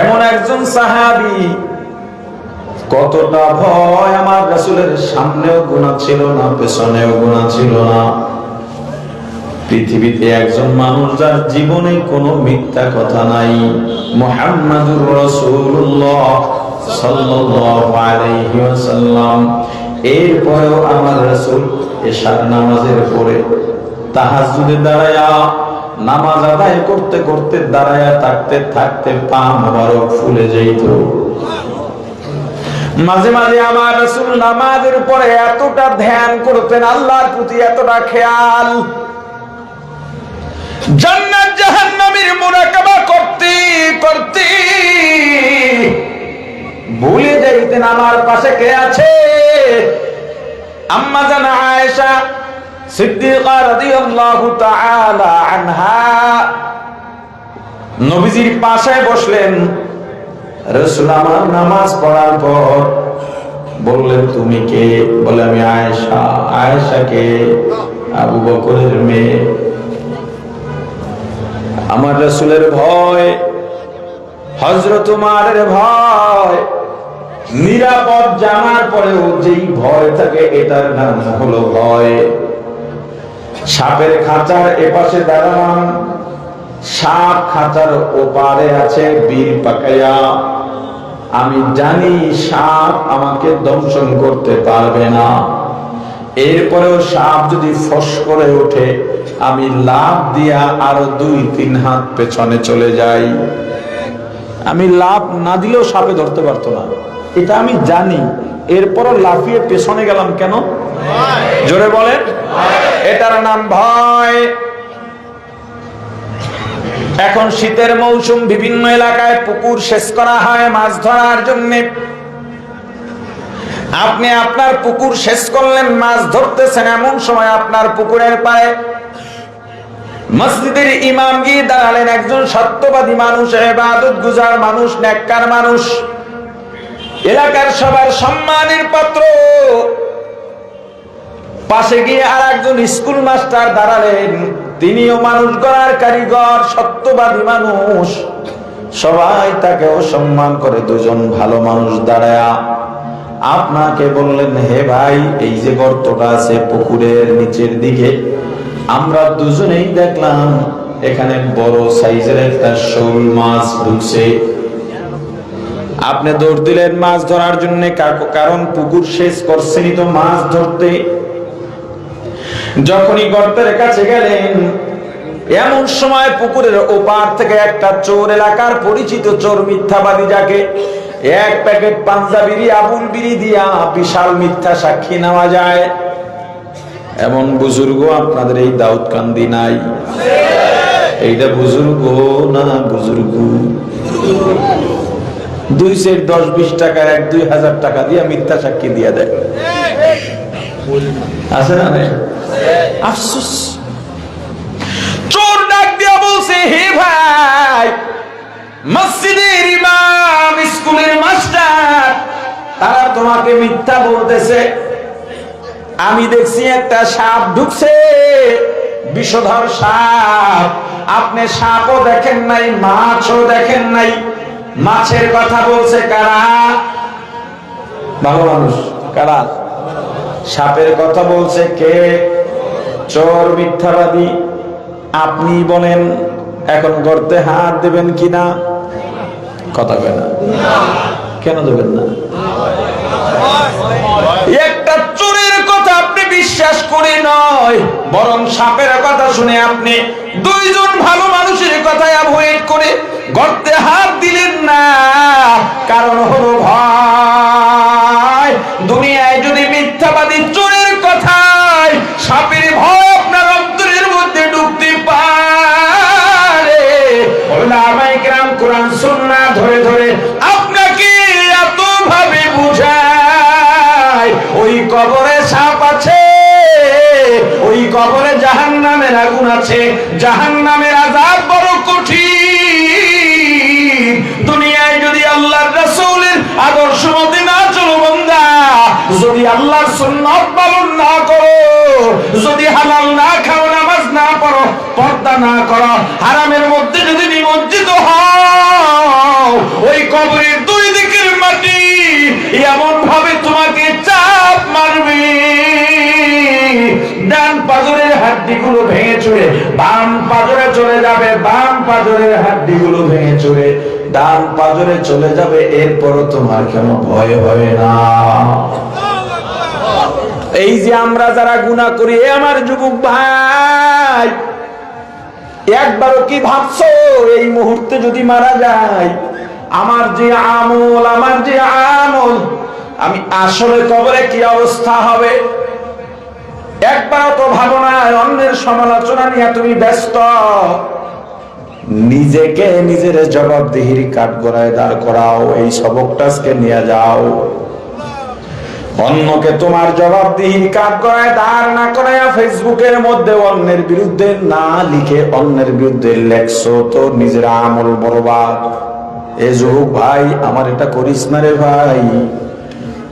এমন একজন সাহাবি, কতটা ভয় আমার রাসূলের সামনেও গুণা ছিল না, পেছনেও গুণা ছিল না। পৃথিবীতে একজন মানুষ যার জীবনে কোনো মিথ্যা কথা নাই, মুহাম্মাদুর আলাইহি ওয়াসাল্লাম। এরপরেও আমার রাসূল এশার নামাজের পরে তাহাজ্জুদে দাঁড়ায়া নামাজ আদায় করতে করতে দাঁড়ায়া থাকতে থাকতে পা মোবারক ফুলে যাইত। মাঝে মাঝে আমার রাসূল নামাজের পরে এতটা ধ্যান করতেন, আল্লাহর প্রতি এতটা খেয়াল। আমার পাশে কে আছে? আম্মা জান আয়েশা নবীজির পাশে বসলেন। রাসূল আমার নামাজ পড়ার পর বললেন, তুমি কে? বলে, আমি আয়েশা। আয়েশা কে? আবু বকরের মেয়ে। আমার রসুলের ভয় হজরত ভয়। নিরাপদ জানার পরেও যেই ভয় থাকে, এটার নাম হলো ভয়। সাপের খাঁচার এপাশে দাঁড়ান সাপ খাঁচার ওপারে আছে বীর পাকাইয়া। আমি জানি সাপ আমাকে দংশন করতে পারবে না। এরপরেও সাপ যদি ফস করে ওঠে আমি লাভ দিয়া আরও দুই তিন হাত পেছনে চলে যাই। আমি লাভ না দিলেও সাপে ধরতে পারতো না। এটা আমি জানি। এরপরও লাফিয়ে পেছনে গেলাম কেন? জোরে বলেন। এটার নাম ভয়। এখন শীতের মৌসুম, বিভিন্ন এলাকায় পুকুর শেষ করা হয়, মাছ ধরার জন্যে। আপনি আপনার পুকুর শেষ করলেন, মাছ ধরতেছেন, এমন সময় আপনার পুকুরের পায়ে মসজিদের ইমাম গিয়ে দাঁড়ালেন একজন সত্যবাদী মানুষ, এবাদত গুজার মানুষ, নেককার মানুষ। এলাকার সবার সম্মানের পাত্র। পাশে গিয়ে আর একজন স্কুল মাস্টার দাঁড়ালেন। তিনিও মানুষ গড়ার কারিগর, সত্যবাদী মানুষ। সবাই তাকে অসম্মান করে দুজন ভালো মানুষ দাঁড়ায়া আপনাকে বললেন, হে ভাই, এই যে গর্তটা আছে পুকুরের নিচের দিকে, আমরা দুজনেই দেখলাম এখানে বড় সাইজের একটা শোল মাছ ঢুকছে। আপনি দৌড় দিলেন মাছ ধরার জন্য কারণ পুকুর শেষ করছেনই তো মাছ ধরতে। যখনই গর্তের কাছে গেলেন, এমন সময় পুকুরের ওপার থেকে একটা চোর এলাকার পরিচিত চোর মিথ্যাবাদী যাকে এক প্যাকেট পাঞ্জাবিরি আবুল বিড়ি দিয়া বিশাল মিথ্যা সাক্ষী নেওয়া যায়। এমন বুজুর্গ আপনাদের এই দাউদ কান্দি নাই। এইটা বুজুর্গ না বুজুর্গ? দুই সেট দশ বিশ টাকার এক দুই হাজার টাকা দিয়ে মিথ্যা সাক্ষী দিয়ে দেয়। আছে না? আফসোস। চোর ডাক দিয়া বলছে, হে ভাই, মসজিদের ইমাম, স্কুলের মাস্টার, তারা তোমাকে মিথ্যা বলতেছে। আমি দেখছি একটা সাপ ঢুকছে, বিষধর সাপ। আপনি সাপও দেখেন নাই, মাছও দেখেন নাই। মাছের কথা বলছে কারা? ভালো মানুষ, কারা? সাপের কথা বলছে কে? চোর, মিথ্যাবাদী, আপনি বলেন, এখন গর্তে হাত দেবেন কিনা কথা কয় না। কেন দেবেন না? একটা চোরের কথা আপনি বিশ্বাস করে নয়, বরং সাপের কথা শুনে আপনি দুইজন ভালো মানুষের কথা অ্যাভয়েড করে গর্তে হাত দিলেন না। কারণ হলো ভয়। দুনিয়ায় যদি মিথ্যাবাদী কোরআন সুন্নাহ ধরে ধরে আপনাকে এত ভাবে বুঝায় ওই কবরে সাপ আছে, ওই কবরে জাহান নামের আগুন আছে জাহান নামের আজাব বড় কঠিন। দুনিয়ায় যদি আল্লাহর রাসূলের আদর্শ মতে না চলো বন্দা, যদি আল্লাহর সুন্নাত পালন না করো, যদি হালাল না খাও, নামাজ না পড়ো, পর্দা না করো, হারামের মধ্যে যদি নিমজ্জিত হও ওই কবরের দুই দিকের মাটি এমন ভাবে তোমাকে চাপ মারবে। ডান পাজরের হাড্ডিগুলো ভেঙে চুরে বাম পাজরে চলে যাবে, বাম পাজরের হাড্ডিগুলো ভেঙে চুরে ডান পাজরে চলে যাবে, এরপরও তোমার কেন ভয় হবে না? এই যে আমরা যারা গুণা করি আমার যুবক ভাই, একবারও কি ভাবছ? এই মুহূর্তে যদি মারা যায় আমার যে আমল, আমার যে আমল, আমি আসলে কবরে কি অবস্থা হবে? একবারও তো ভাবো না অন্যের সমালোচনা নিয়ে তুমি ব্যস্ত। নিজেকে নিজের জবাবদিহির কাঠ গড়ায় দাঁড় করাও, এই সবকটা নিয়ে যাও। অন্যকে তোমার জবাবদিহির করায় দাঁড় না করায় ফেসবুকের মধ্যে অন্যের বিরুদ্ধে না লিখে অন্যের বিরুদ্ধে লেখছো, তো নিজের আমল বরবাদ। এ যুবক ভাই, আমার এটা করিস না রে ভাই।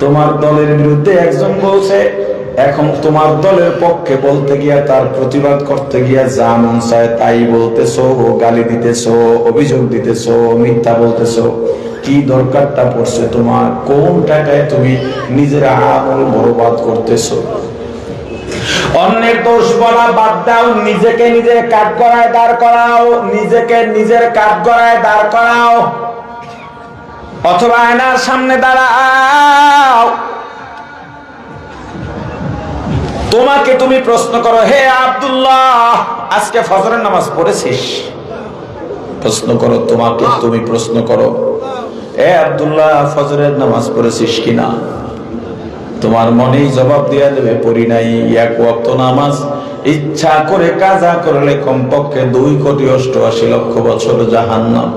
তোমার দলের বিরুদ্ধে একজন বলছে, এখন তোমার দলের পক্ষে বলতে গিয়া, তার প্রতিবাদ করতে গিয়া যা মন চায় তাই বলতেছো, গালি দিতেছো, অভিযোগ দিতেছো, মিথ্যা বলতেছো। কি দরকারটা পড়ছে তোমার? কোন টাকায় তুমি নিজের আমল বরবাদ করতেছো? অন্যের দোষ বলা বাদ দাও, নিজেকে নিজের কাঠ করায় দাঁড় করাও, নিজেকে নিজের কাঠ করায় দাঁড় করাও। অথবা আয়নার সামনে দাঁড়াও। তোমাকে তুমি প্রশ্ন করো, হে আব্দুল্লাহ, আজকে ফজরের নামাজ পড়েছিস? প্রশ্ন করো, তোমাকে তুমি প্রশ্ন করো, এ আব্দুল্লাহ, ফজরের নামাজ পড়েছিস কিনা? তোমার মনেই জবাব দিয়া দেবে, পড়ি নাই, এক ওয়াক্ত নামাজ। ইচ্ছা করে কাজা করলে কমপক্ষে দুই কোটি অষ্টআশি লক্ষ বছর জাহান্নাম।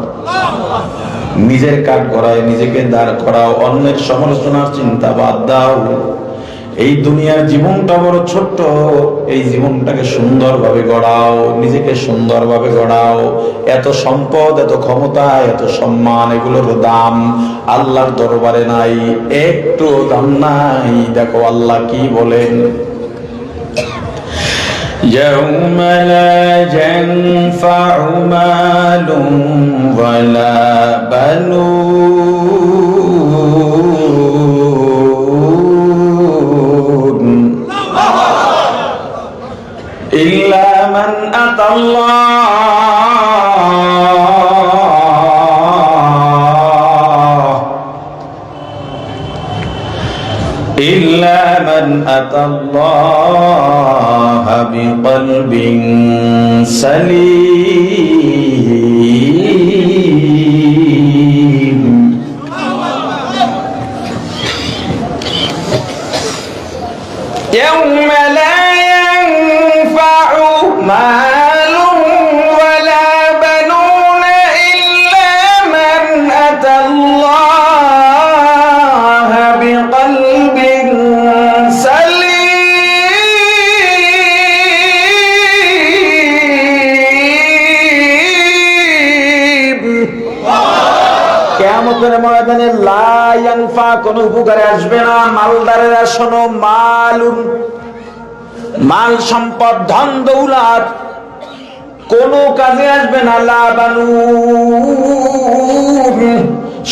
নিজের কাজ করায়, নিজেকে দাঁড় করাও, অন্যের সমালোচনার চিন্তা বাদ দাও। এই দুনিয়ার জীবনটা বড় ছোট্ট এই জীবনটাকে সুন্দরভাবে গড়াও নিজেকে সুন্দরভাবে গড়াও এত সম্পদ এত ক্ষমতা এত সম্মান এগুলোর দাম আল্লাহর দরবারে নাই একটু দাম নাই দেখো আল্লাহ কি বলেন يوم لا ينفع مال ولا بنون من أتى الله إلا من أتى الله بقلب سليم কোন উপকারে আসবে না। মালদারেরা শোনো মালুন মাল সম্পদ, ধন দৌলাত, কোন কাজে আসবে না। লাবানু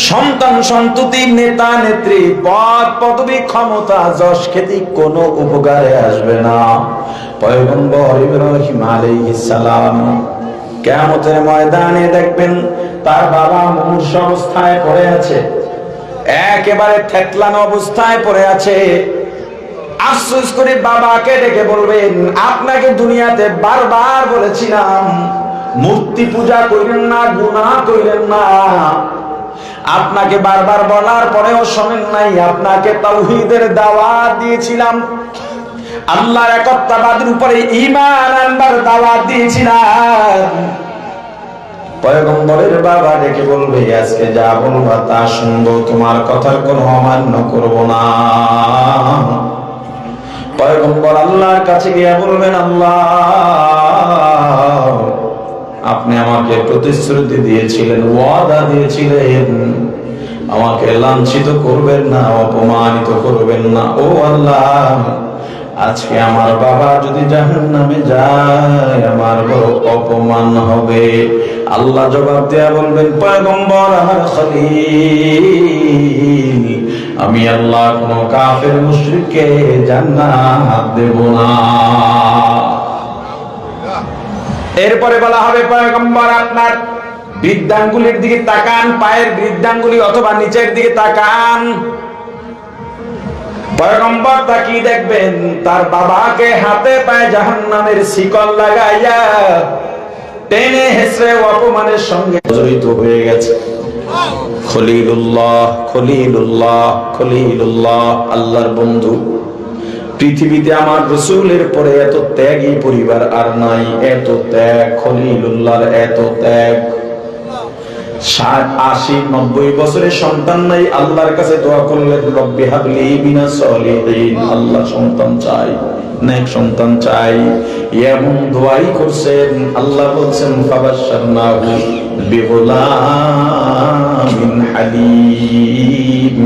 সন্তান, সন্ততি, নেতা, নেত্রী, পদ, পদবী, ক্ষমতা, যশ, খ্যাতি, কোনো উপকারে আসবে না। পয়গম্বর ইব্রাহিম আলাইহিস সালাম কেয়ামতের ময়দানে দেখবেন তার বাবা মুমূর্ষ অবস্থায় পড়ে আছে। একেবারে থেতলানো অবস্থায় পড়ে আছে। আফসোস করে বাবাকে ডেকে বলবেন, আপনাকে দুনিয়াতে বারবার বলেছিলাম, মূর্তি পূজা করিলেন না গুনাহ করিলেন না। আপনাকে বারবার বলার পরেও শোনেন নাই, আপনাকে তাওহীদের দাওয়াত দিয়েছিলাম। আল্লাহর একত্ববাদের উপরে ঈমান আনবার দাওয়াত দিয়েছিলাম। পয়গম্বরের বাবা ডেকে বলবে, আজকে যা বলবা তা শুনব, তোমার কথার কোনো অমান্য করব না। পয়গম্বর আল্লাহর কাছে গিয়ে বলবেন, আল্লাহ, আপনি আমাকে প্রতিশ্রুতি দিয়েছিলেন, ওয়াদা দিয়েছিলেন। আমাকে লাঞ্ছিত করবেন না, অপমানিত করবেন না। ও আল্লাহ, আজকে আমার বাবা যদি জাহান নামে যায়, আমার বড় অপমান হবে। আল্লাহ জবাব দেয়া বলবেন, পয়গম্বর আমার খলিল, আমি আল্লাহ কোন কাফের মুশরিককে জান্নাত দেব না। এরপরে বলা হবে, পয়গম্বর আপনার বৃদ্ধাঙ্গুলির দিকে তাকান, পায়ের বৃদ্ধাঙ্গুলি অথবা নিচের দিকে তাকান। পয়গম্বর তাকিয়ে দেখবেন, তার বাবাকে হাতে পায়ে জাহান্নামের শিকল লাগাইয়া টেনে হেসে অপমানের সঙ্গে জড়িত হয়ে গেছে। খলিলুল্লাহ খলিলুল্লাহ খলিলুল্লাহ, আল্লাহর বন্ধু। পৃথিবীতে আমার রসুলের পরে এত ত্যাগই পরিবার আর নাই, এত ত্যাগ, খলিলুল্লাহর এত ত্যাগ। ষাট, আশি, নব্বই বছরের সন্তান নাই, আল্লাহর কাছে দোয়া করলেন রব্বি বিনা সলিহিন। আল্লাহ সন্তান চাই, নেক সন্তান চাই। এমন দোয়াই করছেন, আল্লাহ বলছেন, ফাবাশশারনাহু বিগুলামিন হালিম।